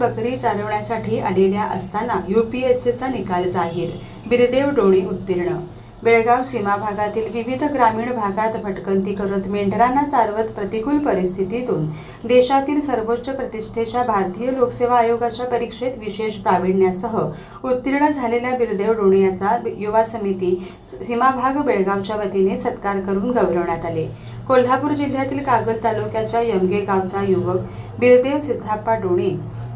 बकरी चालवण्यासाठी आलेल्या असताना युपीएससीचा निकाल जाहीर. बिरदेव डोणी उत्तीर्ण. बेळगाव सीमा भागातील विविध ग्रामीण भागात भटकंती करत मेंढरांना चालवत प्रतिकूल परिस्थितीतून देशातील सर्वोच्च प्रतिष्ठेच्या भारतीय लोकसेवा आयोगाच्या परीक्षेत विशेष प्रावीण्यासह उत्तीर्ण झालेल्या बिरदेव डोणे याचा युवा समिती सीमाभाग बेळगावच्या वतीने सत्कार करून गौरवण्यात आले. कोल्हापूर जिल्ह्यातील कागल तालुक्याच्या यमगे गावचा युवक बिरदेव सिद्धाप्पा डोणे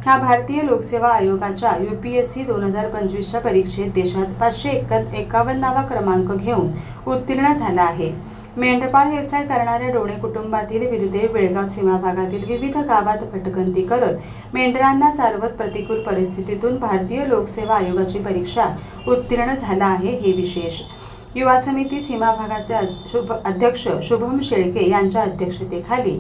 हा भारतीय लोकसेवा आयोगाच्या यू पी एस सी दोन हजार पंचवीसच्या परीक्षेत देशात पाचशे एक एकावन्नावा क्रमांक घेऊन उत्तीर्ण झाला आहे. मेंढपाळ व्यवसाय करणाऱ्या डोणे कुटुंबातील विरुदेव बेळगाव सीमा भागातील विविध गावात भटकंती करत मेंढरांना चालवत प्रतिकूल परिस्थितीतून भारतीय लोकसेवा आयोगाची परीक्षा उत्तीर्ण झाला आहे हे विशेष. युवा समिती सीमा भागाचे शुभ अध्यक्ष शुभम शेळके यांच्या अध्यक्षतेखाली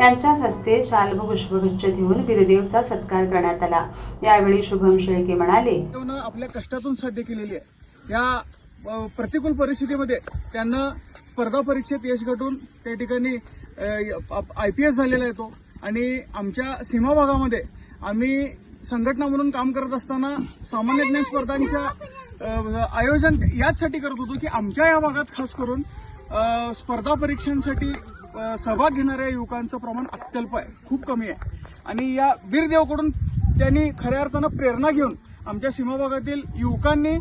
यांच्याच हस्ते शाल व पुष्पगुच्छ देऊन बिरदेवचा सत्कार करण्यात आला. यावेळी शुभम शेळके म्हणाले आपल्या कष्टातून साध्य केलेली आहे. या प्रतिकूल परिस्थितीमध्ये त्यांना स्पर्धा परीक्षेत यश घटून त्या ठिकाणी आय पी एस झालेला आहे तो. आणि आमच्या सीमा भागामध्ये आम्ही संघटना म्हणून काम करत असताना सामान्य ज्ञान स्पर्धांच्या म्हणजे आयोजन याचसाठी करत होतो की आमच्या या भागात खास करून स्पर्धा परीक्षांसाठी सहभाग घेणाऱ्या युवकांचं प्रमाण अत्यल्प आहे खूप कमी आहे. आणि या वीरदेवकडून त्यांनी खऱ्या अर्थानं प्रेरणा घेऊन आमच्या सीमाभागातील युवकांनी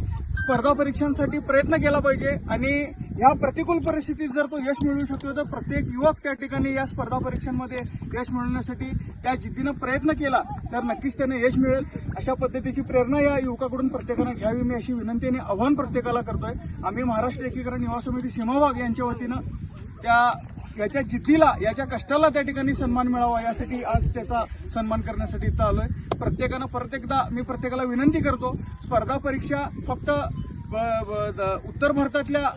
स्पर्धा परीक्षांसाठी प्रयत्न केला पाहिजे आणि या प्रतिकूल परिस्थितीत जर तो यश मिळवू शकतो तर प्रत्येक युवक त्या ठिकाणी या स्पर्धा परीक्षांमध्ये यश मिळवण्यासाठी त्या जिद्दीनं प्रयत्न केला तर नक्कीच त्यानं यश मिळेल. अशा पद्धतीची प्रेरणा या युवकाकडून प्रत्येकानं घ्यावी. मी अशी विनंती आणि आव्हान प्रत्येकाला करतोय. आम्ही महाराष्ट्र एकीकरण युवा समिती सीमाभाग यांच्या वतीनं त्या याच्या जिद्दीला याच्या कष्टाला त्या ठिकाणी सन्मान मिळावा यासाठी आज त्याचा सन्मान करण्यासाठी इथं आलोय. प्रत्येकानं परत एकदा मी प्रत्येकाला विनंती करतो स्पर्धा परीक्षा फक्त उत्तर भारतातल्या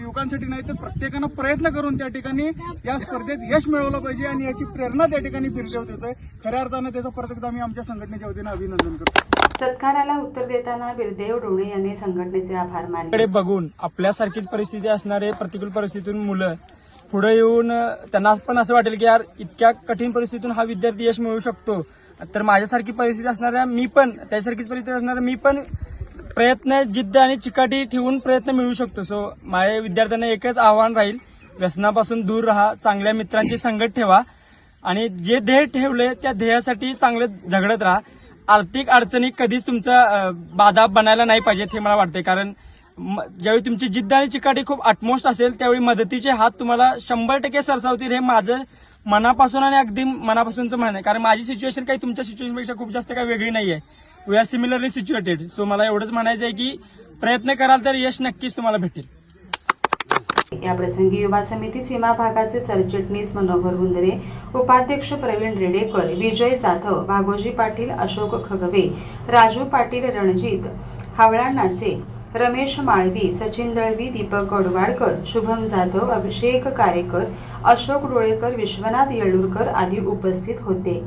युवकांसाठी नाही तर प्रत्येकानं प्रयत्न करून त्या ठिकाणी या स्पर्धेत यश मिळवलं पाहिजे आणि याची प्रेरणा त्या ठिकाणी बिरदेव देतोय. खऱ्या अर्थानं त्याचं परत एकदा मी आमच्या संघटनेच्या वतीनं अभिनंदन करतो. सत्काराला उत्तर देताना बिरदेव डोणे यांनी संघटनेचे आभार मानले. बघून आपल्यासारखीच परिस्थिती असणारे प्रतिकूल परिस्थितीतून मुलं पुढे येऊन त्यांना पण असं वाटेल की यार इतक्या कठीण परिस्थितीतून हा विद्यार्थी यश मिळवू शकतो. तर माझ्यासारखी परिस्थिती असणाऱ्या मी पण त्यासारखीच परिस्थिती असणाऱ्या मी पण प्रयत्न जिद्द आणि चिकाटी ठेवून प्रयत्न मिळू शकतो. सो माझ्या विद्यार्थ्यांना एकच आव्हान राहील व्यसनापासून दूर राहा चांगल्या मित्रांची संगत ठेवा आणि जे ध्येय ठेवले त्या ध्येयासाठी चांगले झगडत राहा. आर्थिक अडचणी कधीच तुमचा बाधा बनायला नाही पाहिजेत हे मला वाटते कारण म- ज्यावेळी तुमची जिद्द आणि चिकाटी खूप अटमोस्ट असेल त्यावेळी मदतीचे हात तुम्हाला शंभर टक्के सरसावतील हे माझं मनापासून आणि अगदी मनापासूनचं म्हणणं आहे. कारण माझी सिच्युएशन काही तुमच्या सिच्युएशनपेक्षा खूप जास्त काही वेगळी नाही आहे we are similarly situated so मला एवढंच म्हणायचं आहे की प्रयत्न कराल तर यश नक्कीच तुम्हाला भेटेल. या प्रसंगी युवा समिती सीमा भागाचे सरचिटणीस मनोहर हुंदरे उपाध्यक्ष प्रवीण रेडेकर विजय जाधव भागोजी पाटील अशोक खगवे राजू पाटील रणजित हावळाणाचे रमेश माळवी सचिन दळवी दीपक गडवाडकर शुभम जाधव अभिषेक कारेकर अशोक डोळेकर विश्वनाथ येळूरकर आदी उपस्थित होते.